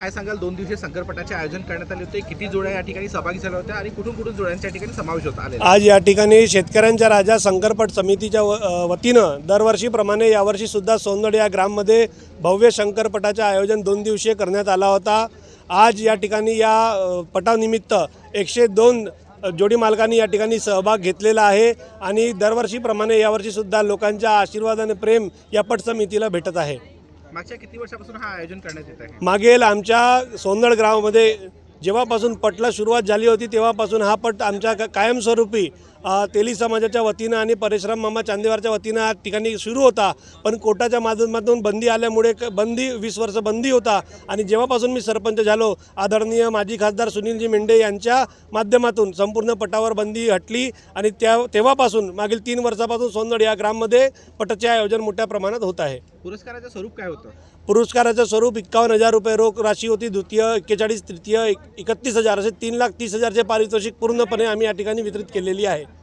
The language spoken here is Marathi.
काय सांगाल? दोन दिवसीय शंकरपटाचे आयोजन करण्यात आले होते. किती जोड्या या ठिकाणी सहभागी झाल्या होत्या आणि कुठून कुठून जोड्यांच्या या ठिकाणी समावेश होता आले आज या ठिकाणी शेतकऱ्यांच्या राजा शंकरपट समितीच्या वतीनं दरवर्षीप्रमाणे यावर्षीसुद्धा सोंदड या ग्राममध्ये भव्य शंकरपटाचे आयोजन दोन दिवसीय करण्यात आला होता. आज या ठिकाणी या पटानिमित्त एकशे दोन जोडी मालकांनी या ठिकाणी सहभाग घेतलेला आहे आणि दरवर्षीप्रमाणे यावर्षीसुद्धा लोकांच्या आशीर्वाद आणि प्रेम या पट समितीला भेटत आहे. मागच्या किती वर्षापासून हा आयोजन करण्यात येत आहे? मागेल आमच्या सोंदड ग्रामामध्ये जेव्हापासून पटला सुरुवात झाली होती तेव्हापासून हा पट आमच्या क- कायमस्वरूपी अ, तेली समाजाच्या वतीनं आणि परशुराम मामा चांदेवारच्या वतीनं ठिकाणी सुरू होता. पण कोर्टाच्या माध्यमातून बंदी आल्यामुळे क- बंदी वीस वर्ष बंदी होता. आणि जेव्हापासून मी सरपंच झालो आदरणीय माजी खासदार सुनीलजी मेंढे यांच्या माध्यमातून संपूर्ण पटावर बंदी हटली आणि त्या तेव्हापासून मागील तीन वर्षापासून सोनदड या ग्राममध्ये पटाचे आयोजन मोठ्या प्रमाणात होत आहे. पुरस्काराचं स्वरूप काय होतं? पुरस्काराचं स्वरूप एक्कावन्न हजार रुपये रोख राशी होती. द्वितीय एक्केचाळीस तृतीय एक- एकतीस हजार असे तीन लाख तीस हजारचे पारितोषिक पूर्णपणे आम्ही या ठिकाणी वितरित केलेली आहे.